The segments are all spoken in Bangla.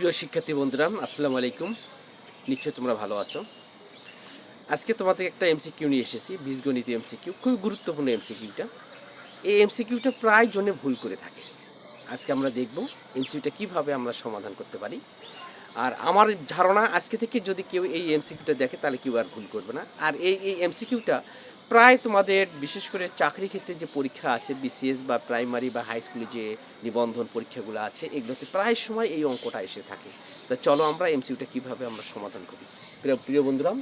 প্রিয় শিক্ষার্থী বন্ধুরা, আসসালামু আলাইকুম। নিশ্চয় তোমরা ভালো আছো। আজকে তোমাদের একটা এমসিকিউ নিয়ে এসেছি, বীজগণিত এমসিকিউ খুবই গুরুত্বপূর্ণ এমসিকিউটা এই এমসিকিউটা প্রায় জনে ভুল করে থাকে। আজকে আমরা দেখব এমসিকিউটা কীভাবে আমরা সমাধান করতে পারি। আর আমার ধারণা, আজকে থেকে যদি কেউ এই এমসিকিউটা দেখে, তাহলে কেউ আর ভুল করবে না। আর এই এই এমসিকিউটা প্রায় তোমাদের বিশেষ করে চাকরি ক্ষেত্রে যে পরীক্ষা আছে বিসিএস বা প্রাইমারি বা হাই স্কুলে যে নিবন্ধন পরীক্ষাগুলো আছে এগুলোতে প্রায় সময় এই অঙ্কটা এসে থাকে। তা চলো আমরা এমসিকিউটা কীভাবে আমরা সমাধান করি? প্রিয় প্রিয় বন্ধুরা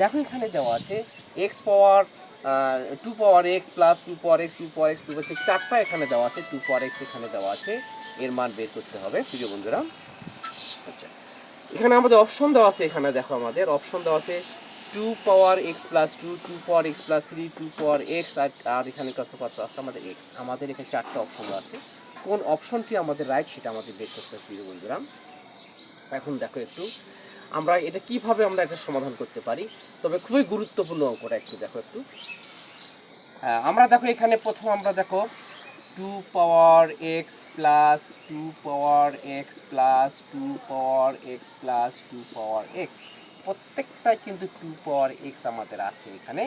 দেখো এখানে দেওয়া আছে x power two power x plus two power x two power x two হচ্ছে চারটা এখানে দেওয়া আছে টু পাওয়ার এক্স এখানে দেওয়া আছে এর মান বের করতে হবে প্রিয় বন্ধুরা। আচ্ছা এখানে আমাদের অপশন দেওয়া আছে এখানে দেখো আমাদের অপশন দেওয়া আছে two power x plus two two power x plus three two power x আর আর এখানে কত কত আছে আমাদের এক্স আমাদের এখানে চারটা অপশন আছে। কোন অপশনটি আমাদের রাইট সেটা আমাদের বের করতে হবে প্রিয় এখন দেখো একটু, আমরা এটা কীভাবে আমরা এটা সমাধান করতে পারি? তবে খুবই গুরুত্বপূর্ণ অঙ্কটা একটু দেখো একটু। আমরা দেখো এখানে প্রথম আমরা দেখো two power x plus two power x plus two power x plus two power x প্রত্যেকটাই কিন্তু টু পাওয়ার এক্স আমাদের আছে এখানে,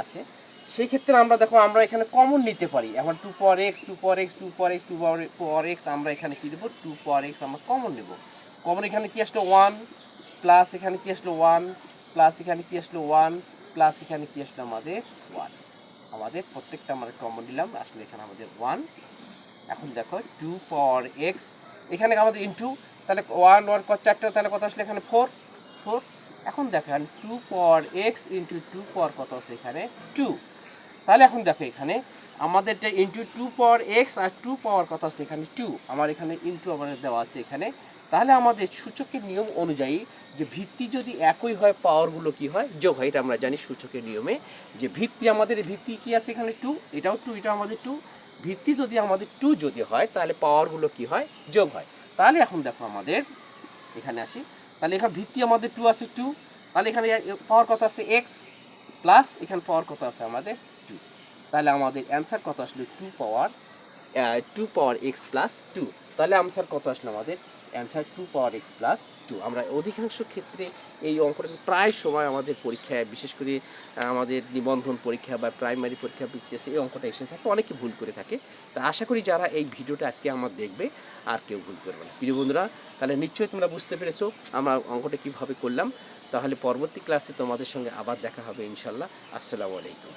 আছে। সেই ক্ষেত্রে আমরা দেখো, আমরা এখানে কমন নিতে পারি। এখন two power x two power x two power x two power power x আমরা এখানে কী দেবো? টু পাওয়ার এক্স আমরা কমন নেব। কমন এখানে কি আসলো? ওয়ান প্লাস এখানে কি আসলো? ওয়ান প্লাস এখানে কি আসলো? ওয়ান প্লাস এখানে কি আসলো? আমাদের ওয়ান আমাদের প্রত্যেকটা আমরা কমন নিলাম, আসলে এখানে আমাদের ওয়ান এখন দেখো টু পাওয়ার এক্স এখানে আমাদের ইন্টু তাহলে ওয়ান ওয়ান চারটা, তাহলে কত আসলে? এখানে ফোর ফোর এখন দেখেন two power x into two power কত আছে এখানে? টু তাহলে এখন দেখো এখানে আমাদেরটা ইন্টু টু পাওয়ার এক্স আর টু পাওয়ার কত আছে এখানে? টু আমার এখানে ইন্টু আমাদের দেওয়া আছে এখানে। তাহলে আমাদের সূচকের নিয়ম অনুযায়ী যে ভিত্তি যদি একই হয় পাওয়ারগুলো কি হয়? যোগ হয়, এটা আমরা জানি সূচকের নিয়মে। যে ভিত্তি আমাদের, ভিত্তি কি আছে এখানে? টু এটাও টু এটাও আমাদের টু ভিত্তি যদি আমাদের টু যদি হয়, তাহলে পাওয়ারগুলো কি হয়? যোগ হয়। তাহলে এখন দেখো আমাদের, এখানে আসি। তাহলে এখানে ভিত্তি আমাদের টু আছে টু তাহলে এখানে পাওয়ার কত আছে এক্স প্লাস এখানে পাওয়ার কত আছে আমাদের টু তাহলে আমাদের অ্যান্সার কত আসলে? Two power two power x plus two তাহলে আনসার কত আসলো আমাদের? Answer two power x plus two আমরা অধিকাংশ ক্ষেত্রে এই অঙ্কটা প্রায় সময় আমাদের পরীক্ষায়, বিশেষ করে আমাদের নিবন্ধন পরীক্ষা বা প্রাইমারি পরীক্ষা বিসিএস এই অঙ্কটা এসে থাকে, অনেকে ভুল করে থাকে। তা আশা করি যারা এই ভিডিওটা আজকে আমার দেখবে, আর কেউ ভুল করবে না। প্রিয় বন্ধুরা, তাহলে নিশ্চয়ই তোমরা বুঝতে পেরেছ আমরা অঙ্কটা কীভাবে করলাম। তাহলে পরবর্তী ক্লাসে তোমাদের সঙ্গে আবার দেখা হবে ইনশাল্লাহ আসসালামু আলাইকুম।